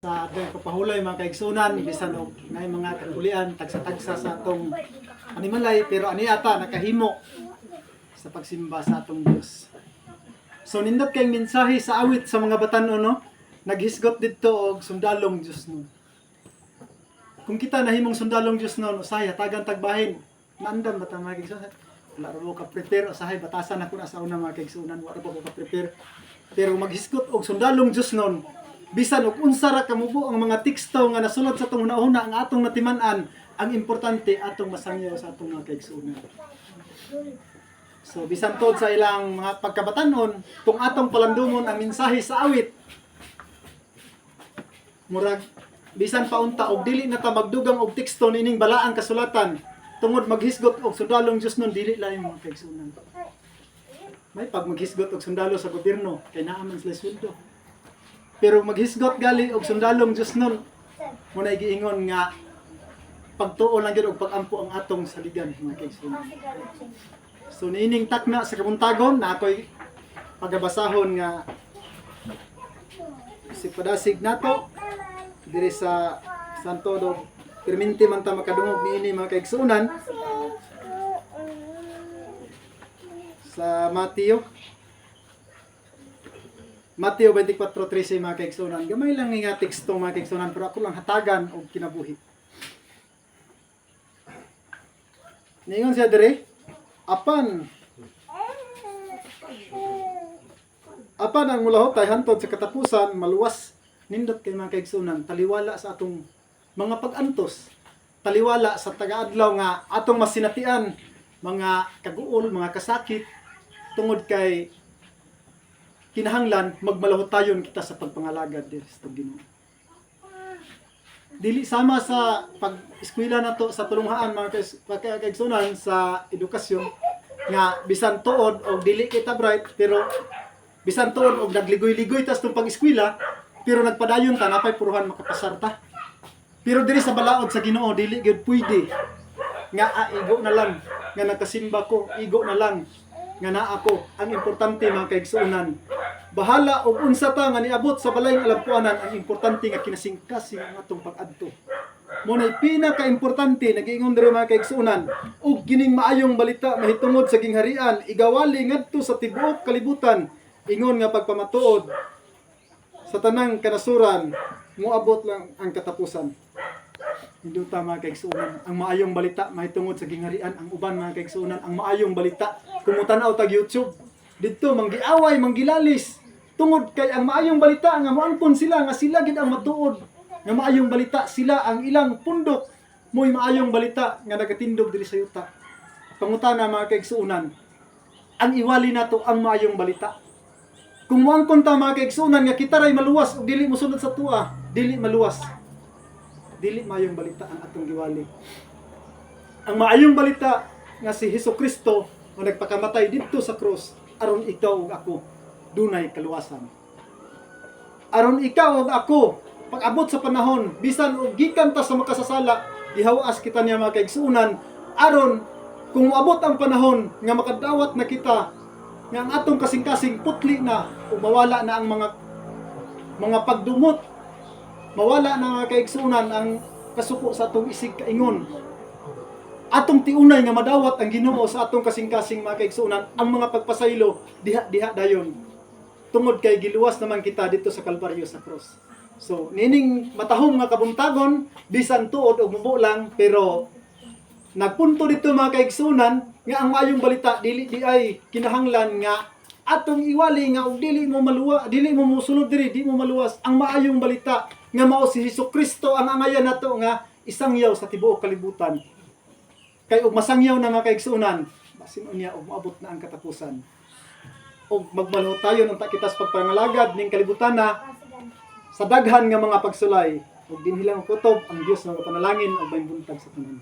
sa atong kapahulay mga kaigsunan bisan og nay mga kagulian tagsa-tagsa sa atong animalay pero ani ata nakahimo sa pagsimba sa atong Dios. So nindot kay mensahe sa awit sa mga batan-o no naghisgot didto og sundalong Dios no. Kung kita nahimong sundalong Dios no usaya tagang tagbahin nandan ba ta mga kaigsunan? Wala mo ka prepare usahay batasan ako na sa una mga kaigsunan wala ko ka prepare. Pero maghisgot og sundalong Dios noon bisan og unsa ra kamubo ang mga teksto nga nasulat sa atong una ang atong natiman-an ang importante atong masangyaw sa atong mga kaigsunan. So bisan tod sa ilang mga pagkabatanon kung atong palandumon ang mensahe sa awit murag bisan paunta og dili na ta magdugang og teksto nining balaang kasulatan tungod maghisgot og sundalong Dios nun dili lain mga kaigsunan. May pag maghisgot og sundalo sa gobyerno kay naa man sila sweldo. Pero maghisgot gali og sundalong Dios nun. Mo na giingon nga pagtuo lang gyud og pagampo ang atong saligan mga kaigsunan. So niining takna sa kabuntagon na ako'y pagabasahon nga si padasig nato diri sa Santo do perminti man ta makadungog niini mga kaigsunan. Sa Mateo Mateo 24:13 mga kaigsunan. Gamay lang nga teksto mga kaigsunan pero ako lang hatagan og kinabuhi. Ningon siya dire, apan apan ang mulahot ay hantod sa katapusan maluwas nindot kay mga kaigsunan taliwala sa atong mga pag-antos taliwala sa taga-adlaw nga atong masinatian mga kaguol mga kasakit tungod kay kinahanglan magmalahot tayon kita sa pagpangalagad diri sa Ginoo. Dili sama sa pag-eskwela nato sa tulunghaan mga kaigsunan sa edukasyon nga bisan tuod og dili kita bright pero bisan tuod og nagligoy-ligoy tas tong pag-eskwela pero nagpadayon ta napay puruhan makapasar ta. Pero diri sa balaod sa Ginoo dili gyud pwede. Nga ah, igo na lang. Nga nakasimba ko igo na lang. Nga naa ako ang importante mga kaigsunan bahala og unsa ta nga niabot sa balay ng alampuanan ang importante nga kinasingkasing ang atong pag-adto. Mo na pinaka importante nagiingon diri mga kaigsunan ug kining maayong balita mahitungod sa gingharian igawali ngadto sa tibuok kalibutan ingon nga pagpamatuod sa tanang kanasuran moabot lang ang katapusan. Hindi ta mga kaigsunan ang maayong balita mahitungod sa gingharian ang uban mga kaigsunan ang maayong balita kumutanaw tag YouTube didto manggiaway manggilalis. Tungod kay ang maayong balita nga moangkon sila nga sila gid ang matuod. Nga maayong balita sila ang ilang pundok. Mo'y maayong balita nga nagatindog diri sa yuta. Pangutana mga kaigsunan ang iwali nato ang maayong balita. Kung moangkon ta mga kaigsunan nga kita ray maluwas ug dili mosunod sa tuwa dili maluwas. Dili maayong balita ang atong giwali. Ang maayong balita nga si Hesus Kristo nga nagpakamatay didto sa krus aron ikaw ug ako dunay kaluwasan. Aron ikaw ug ako pag-abot sa panahon bisan og gikan ta sa makasasala gihawas kita niya mga kaigsunan. Aron kung moabot ang panahon nga makadawat na kita nga ang atong kasing-kasing putli na o mawala na ang mga mga pagdumot mawala na nga kaigsunan ang kasuko sa atong isig kaingon atong tiunay nga madawat ang Ginoo sa atong kasing-kasing mga kaigsunan ang mga pagpasaylo diha diha dayon. Tungod kay giluwas naman kita dito sa Kalbaryo sa cross. So nining matahom nga kabuntagon bisan tuod og mubo lang pero nagpunto dito mga kaigsunan nga ang maayong balita dili di ay kinahanglan nga atong iwali nga og dili mo maluwa dili mo musulod diri di mo maluwas. Ang maayong balita nga mao si Hesus Kristo ang angayan nato nga isangyaw sa tibuok kalibutan kay og masangyaw na mga kaigsunan basin unya og moabot na ang katapusan. Og magmaluho tayo ng takitas pagpangalagad ning kalibutan na sa daghan nga mga pagsulay ug dinhilang kutob ang Dios nga panalangin ug may buntag sa tanan